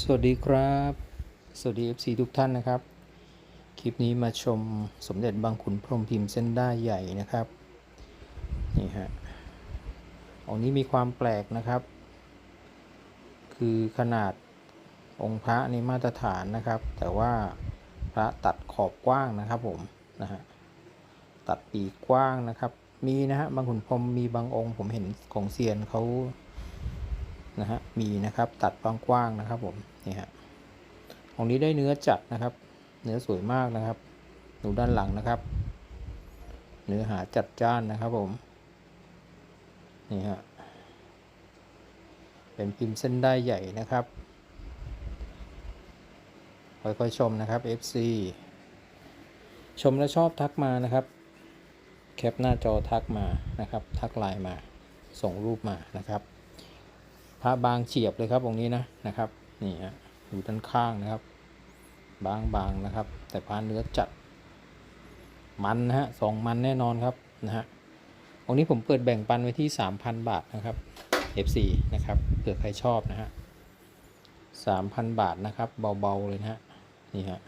สวัสดีครับ สวัสดี FC ทุกท่านนะครับ คลิปนี้มาชมสมเด็จบางขุนพรหมพิมพ์เส้นได้ใหญ่นะครับ นี่ฮะองค์นี้มีความแปลกนะครับ คือขนาดองค์พระนี่มาตรฐานนะครับ แต่ว่าพระตัดขอบกว้างนะครับผมนะฮะตัดปีกกว้างนะครับ มีนะฮะบางขุนพรหมมีบางองค์ผมเห็นของเซียนเขา นะฮะมีนะครับตัดกว้างๆนะครับผมนี่ฮะของนี้ได้เนื้อจัดนะครับ เนื้อสวยมากนะครับดูด้านหลังนะครับ เนื้อหาจัดจ้านนะครับผมนี่ฮะเป็นพิมพ์เส้นได้ใหญ่นะครับค่อยๆชมนะครับ FC ชมแล้วชอบทักมานะครับ แคปหน้าจอทักมานะครับ ทักไลน์มา ส่งรูปมานะครับ พระบางเฉียบเลยครับองค์นี้นะนะครับนี่ฮะอยู่ด้านข้างนะครับ บางบางนะครับ แต่พระเนื้อจัดมันนะฮะสองมันแน่นอนครับนะฮะองค์นี้ผมเปิดแบ่งปันไว้ที่ 3,000 บาทนะครับ F4 นะครับเผื่อใครชอบนะฮะ3,000บาทนะครับ เบาๆเลยนะฮะนี่ฮะ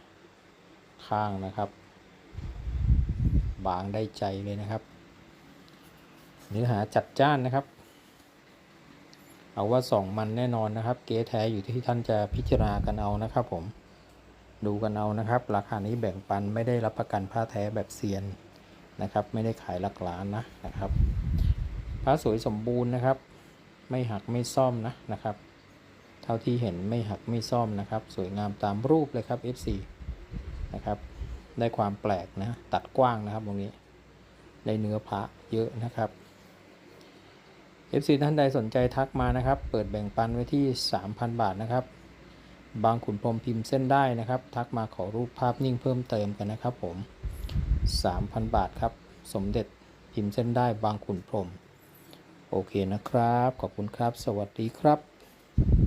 ข้างนะครับ บางได้ใจเลยนะครับ เนื้อหาจัดจ้านนะครับ เอาว่าสองมันแน่นอนนะครับ เก๊แท้อยู่ที่ท่านจะพิจารณากันเอานะครับผม ดูกันเอานะครับ ราคานี้แบ่งปันไม่ได้รับประกันผ้าแท้แบบเซียนนะครับ ไม่ได้ขายหลักล้านนะนะครับผ้าสวยสมบูรณ์นะครับ ไม่หักไม่ซ่อมนะนะครับ เท่าที่เห็นไม่หักไม่ซ่อมนะครับ สวยงามตามรูปเลยครับ FC นะครับ ได้ความแปลกนะตัดกว้างนะครับตรงนี้ ได้เนื้อพระเยอะนะครับ FC ท่านใดสนใจทักมานะครับ เปิดแบ่งปันไว้ที่ 3,000 บาทนะครับ บางขุนพรมพิมพ์เส้นได้นะครับ ทักมาขอรูปภาพนิ่งเพิ่มเติมกันนะครับผม 3,000 บาทครับ สมเด็จพิมพ์เส้นได้บางขุนพรม โอเคนะครับ ขอบคุณครับ สวัสดีครับ